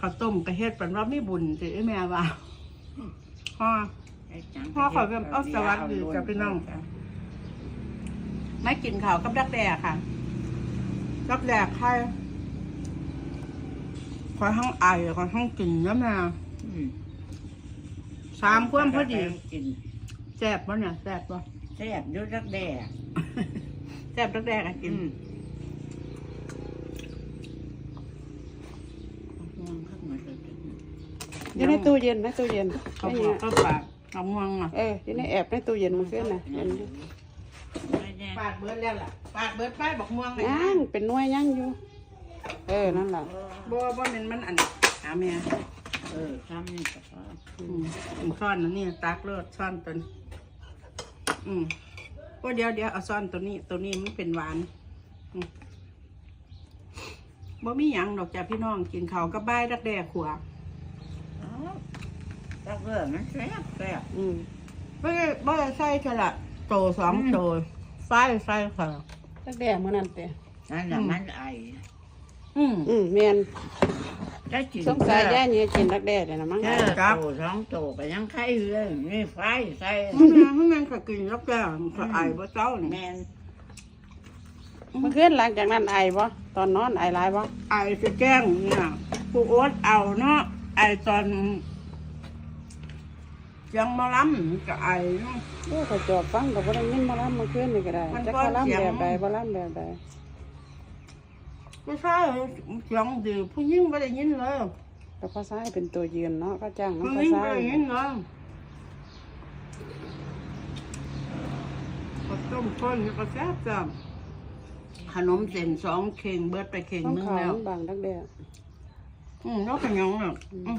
ข้าวต้มกระเฮ็ดเป็นว่ามีบุญสิไอ้แม่ว่าพ่อ พ่อขอแบบเอาสวัสดีกับพี่น้อง ไม่กินข้าวกับดักแด้ค่ะดักแด้ใครคอยห้องไอคอยห้องกินแล้วแม่อืมสามคว่ำพอดีกินแซ่บป่ะเนี่ยแซ่บป่ะแซ่บอยุ่รักแด่แซ่บดักแด้กันกิน อืมห่วงข้างในเลย อยู่ในตู้เย็นในตู้เย็นเขาไม่บเงี้อกยก็ปากเอาม่วงอะเอออยู่ในแอบในตู้เย็นมันขึ้นนะเห็นอยู่ไม่แน่ปาดเบิร์ดแล้วล่ะ ปาดเบิร์ดไปบอกม่วงเลยย่างเป็นหน่วยย่างอยู่ เออนั่นแหละบ่บ่แมันมันอันหาแม่เออทำนี่ก็พออืมอืมซ่อนนะนี่ตักเลือดซ่อนตัวนี้อืมก็เดี๋ยวเดี๋ยวเอาซ่อนตัวนี้ ตัวนี้มันเป็นหวานอืมบ่มีหยังดอกจ้ะพี่น้องกินข้าวกับบ้ายดักแด้ขวอ๋ อรักเรื่องมันแซ่บแซ่บอืมบ่ได้บ่ได้ใส่เท่าละโตสองโตไฟไฟค่ะตักแดงมื้อนั้นเตะนั่นแหละมันไออืมอืมแม่นได้กินสงสัยย่าเนี่ยกินตักแดงเลยนะมั้งแค่โตสองโตก็ยังไข่เลยนี่ไฟใส่ข้างในข้างในก็กินดักแด้มันก็ไอบ่เจ้านี่แมนเมื่อคืนหลังจากนั้นไอบ่ตอนนอนไอหลายบ่ไอจะแกล้งเนี่ยผู้โอ๊ตเอาเนาะ ไอตอนยังมาล้ำก็ไอเนาะ โอ้ก็จอบฟังก็บ่ได้ยินบ่ล่ำเมื่อคืนนี่ก็ได้มันจักก็บ่ล่ำเสียงแบบใดบ่ล่ำแบบใดไม่ใช่เสียงดีผู้หญิงไม่ได้ยินเลยก็ภาษาเป็นตัวยืนเนาะก็จ้างผู้น้ำหภาญิงษาไม่ได้ยินเลยก็ต้มข้นแล้วก็แซ่บจ้ะขนมเส้นสองเข่งเบิดไปเข่งต้องนึงขาวแล้วมันบางตักแดง อืมแล้วขยงอะอืม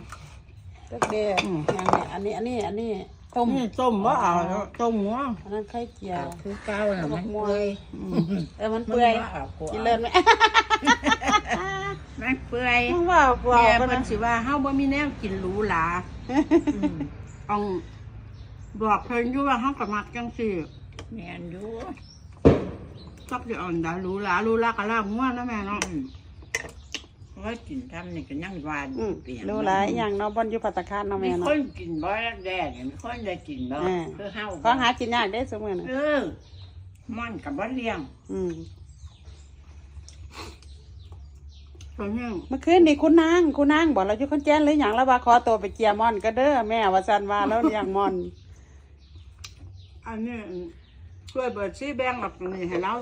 ตักแดงอืมอย่างนี้อันนี้อันนี้อันนี้ต้มนี่ต้มว่าเอาแล้วต้มหัวอันนั้นไข่เจียวคือเก้าน่ะมันเปื่อยอืมเออมันเปื่อยมันว่ากินเลิศไหมมันเปื่อยมันว่ากว่าแม่บ่เพิ่นะนสิว่าเฮาบ่มีแนวกินหรูหราอืมต้องบอกเพิ่นอยู่ว่าเฮาก็มักจังซี่แมนอยู่จักสิอ่อนดาหรูหราหรูหราก็ลาบหัวนะแม่เนาะอืมเพราะ ว่ากินทำนี่ก็ยังหวานอืมเปลี่ยนรู้หลายอย่างเนาะบอนอยู่ปัตตาคารเนาะมีแม่คเนาะ นกินบ่แล้วแดดมีคนได้กินบ่อ่า คือเฮาของหากินยากเด้อซุมื้อน่ะเออมันกับบ่เลี้ยงอืมตัวนี้เมื่อคืนนี่คุณนางคุณนางบอกเราอยู่คนแจ้นหรือหยังแล้วว่าขอตัวไปเจียมอนก็เด้อแม่ว่าซั่นว่าแล้วเลี้ยงมอนอันนี้ช่วยเบิดซี่แบ่งออกตรงนี้ให้เรา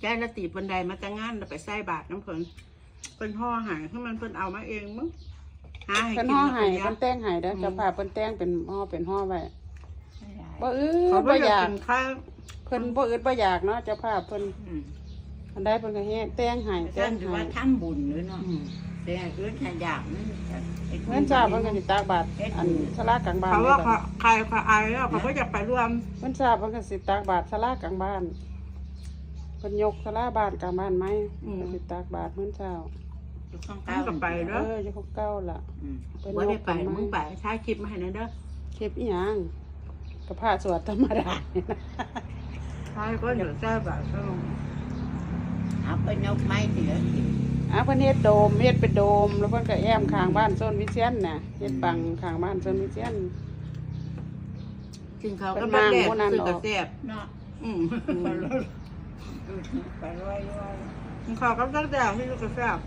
แก้ละตีบันไดมาแต่งงานแล้วไปใส่บาทน้ำเพิ่น เพิ่นห่อใหายถ้ามันเพิ่นเอามาเองมั้งหาให้เพิ่นกินห่อแล้วให้เพิ่นยัเพิ่ดนแต่งให้เด้อเจ้าภาพเพิ่นแต่งเป็นห่อเป็นห่อไว้บ่อึเขาดบ่บ่อายอยากกกินข้าวเพิ่นบ่อึดบ่อยากเนาะเจ้าภาพเพิ่นอืมอันใดเพิ่นก็เฮ็ดแต่งให้แต่แต่งถือให้ว่าทำบุญหรือเนาะอืมแต่อื่นถ้าอยากมันก็ไอ้เงินจ้าเพิ่นก็สิตากบาตรอันศาลากลางบ้านเขาเลยว่าบัดเขาใครเขาอายแล้วเขาก็อยากไปร่วมเพิ่นทราบเพิ่นก็สิตากบาตรศาลากลางบ้านเพิ่นยกศาลาบ้านกลางบ้านไหมเพิ่นสิตากบาตรมื้อเช้าอยู่ข้างมึเก้างก็ไปเอเด้อออยู่ของเก่าล่ะ อืมเพิ่นว่ายได้กไปขึ้นมึงมาไปถ่ายคลิปมาให้หน่อยเด้อคลิปอีหยังก็พระสวดธรรมดานี่นะถ่ายก็เดี๋ยวใส่บาทก็ลงเอาไปยกไม้เสียสิอะเพิ่นเฮ็ดโดมเฮ็ดเป็นโดม แล้วเพิ่นก็แอมข้างบ้านโซนวิเชียนน่ะเฮ็ดบังข้างบ้านโซนวิเชียน กินข้าวเป็ก็นบัดแดดมากโมนันซื้อออกกระเสียบเนาะอืมไป รวยไปรวยรวยกินข้าวก็บัดแดดที่ซื้อกระเสียบ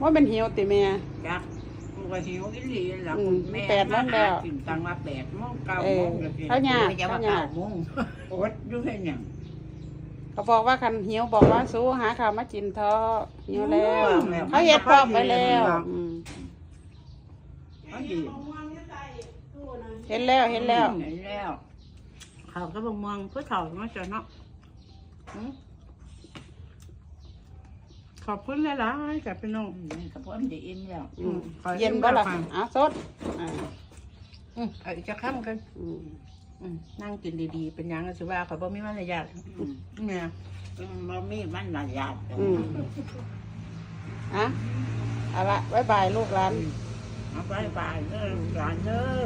ว่าเป็นเหี่ยวติแม่ จักกูก็หิวอีหลีแล้วอืมแม่แปดโมงแล้ว กินตังมาแปดโมงเก้าเอโมองก็กินเขาหยาบจะว่าเขาหยาเก้าบโมงอดอยู่ให้หยังเขาบอกว่าคันเหี่ยวบอกว่าสู้หาข้าวมากินเถอะเหี่ยวแล้วเขาเฮ็ดพร้อมไปแล้วอืมเขาดีเห็นแล้วเห็นแล้ว เห็นแล้วข้าวก็บะม่วงเพื่อเถ่ามาเจอเนาะอืม ขอบคุณหลายๆกับพี่น้อง อืมนี่ก็พร้อมจะอิ่มแล้วอืมขอให้เย็นบ่ล่ะฟังอะสดอ่าอืมเอาอีกจะข้ามกันอืมอืมนั่งกินดีๆ เป็นหยังก็สิว่าเขาบ่มีมารยาทอืมเนี่ยอืมบ่มีมันละยาดอืมอะเอาละบ๊ายบายลูกหลาน เอาไปบายเด้อหลานเด้อ